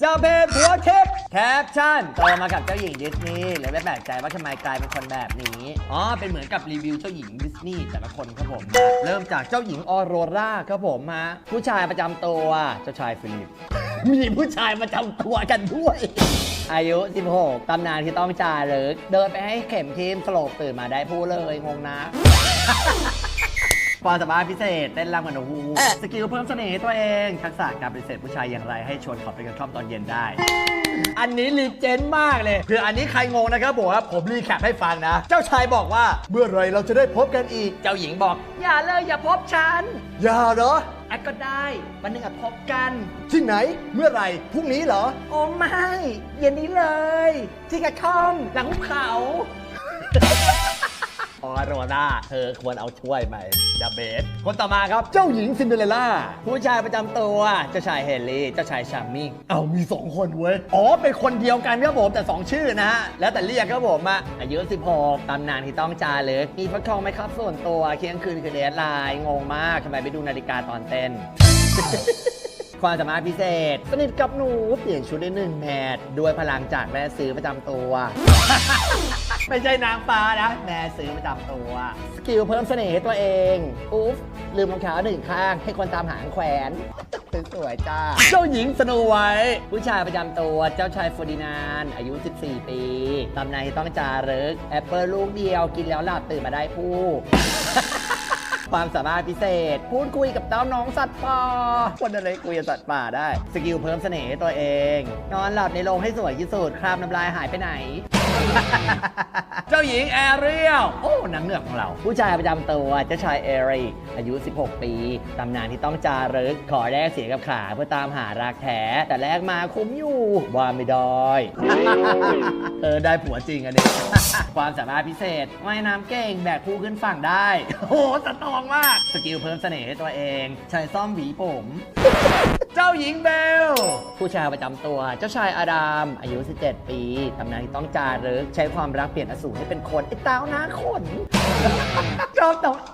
เจ้าเพศหัวเทปแคปชั่นโตมากับเจ้าหญิงดิสนีย์เลยไม่แปลกใจว่าทำไมกลายเป็นคนแบบนี้อ๋อเป็นเหมือนกับรีวิวเจ้าหญิงดิสนีย์แต่ละคนครับผมเริ่มจากเจ้าหญิงออโรราครับผมฮะผู้ชายประจำตัวเจ้าชายฟิลิป มีผู้ชายประจำตัวกันด้วย อายุ 16 ตำนานที่ต้องจารึก เดินไปให้เข็มทีมสลปตื่นมาได้พูดเลยงงนะ ความสามารถพิเศษเต้นรำกับหนูฮูสกิลเพิ่มเสน่ห์ให้ตัวเอง ทักษะการปฏิเสธผู้ชายอย่างไรให้ชวนเขาไปกันชอบตอนเย็นได้ อันนี้รีเจนมากเลยคืออันนี้ใครงงนะครับผมว่าผมรีแคปให้ฟังนะ เจ้าชายบอกว่าเมื่อไหรเราจะได้พบกันอีก เจ้าหญิงบอก อย่าเลยอย่าพบฉัน อย่าเหรออะก็ได้วันหนึงอะพบกัน ที่ไหนเมื่อไหร่พรุ่งนี้เหรอ โอ้ไม่เย็นนี้เลย ที่กระท่อมหลังภูเขาออ โรราเธอควรเอาช่วยไปดับเบสคนต่อมาครับเจ้าหญิงซินเดอเรลล่าผู้ชายประจำตัวเจ้าชายเฮนรี่เจ้าชายชามิงเอามี 2 คนเว้ย อ๋อ เป็นคนเดียวกันครับผมแต่ 2 ชื่อนะฮะ แล้วแต่เรียกครับผมอะอายุ 16 ตำนานที่ต้องจารึกมีพระทองไหมครับส่วนตัวเที่ยงคืนคือเดทไลน์งงมากทำไมไปดูนาฬิกาตอนเต้น ความสามารถพิเศษ สนิทกับหนูเปลี่ยนชุดได้หนึ่งแมทด้วยพลังจากแม่ซื้อประจำตัว ไม่ใช่นางฟ้านะแม่ซื้อประจำตัว สกิลเพิ่มเสน่ห์ให้ตัวเองอุ๊ฟลืมรองเท้าหนึ่งข้าง ให้คนตามหางแขวนสวยๆจ้า เจ้าหญิงสโนไวท์ผู้ชายประจำตัวเจ้าชายเฟอร์ดินานอายุ 14 ปีตำนานต้องจารึกแอปเปิลลูกเดียวกินแล้วหลับตื่นมาได้ผู้ ความสามารถพิเศษ พูดคุยกับเต้าน้องสัตว์ป่าคนอะไรคุยกับสัตว์ป่าได้ สกิลเพิ่มเสน่ห์ให้ตัวเอง นอนหลับในโรงให้สวยที่สุดคราบน้ำลายหายไปไหน เจ้าหญิงแอเรียลโอ้นางเหนือกของเรา ผู้ชายประจำตัวเจ้าชายเอริกอายุ 16 ปี ตำนานที่ต้องจารึกขอแลกเสียกับขาเพื่อตามหารักแท้ แต่แลกมาคุ้มอยู่ว่าไม่ได้ เออ ได้ผัวจริงอันนี้ ความสามารถพิเศษว่ายน้ำเก่งแบกผู้ขึ้นฝั่งได้ โอ้โหสตรองมาก สกิลเพิ่มเสน่ห์ให้ตัวเองใช้ซ่อมหวีผม เจ้าหญิงเบล ผู้ชายประจำตัว เจ้าชายอาดาม อายุ 17 ปีตำนานที่ต้องจารึกใช้ความรักเปลี่ยนอสูรให้เป็นคนไอ้เต้าหน้าขน ชอบตรงไอ้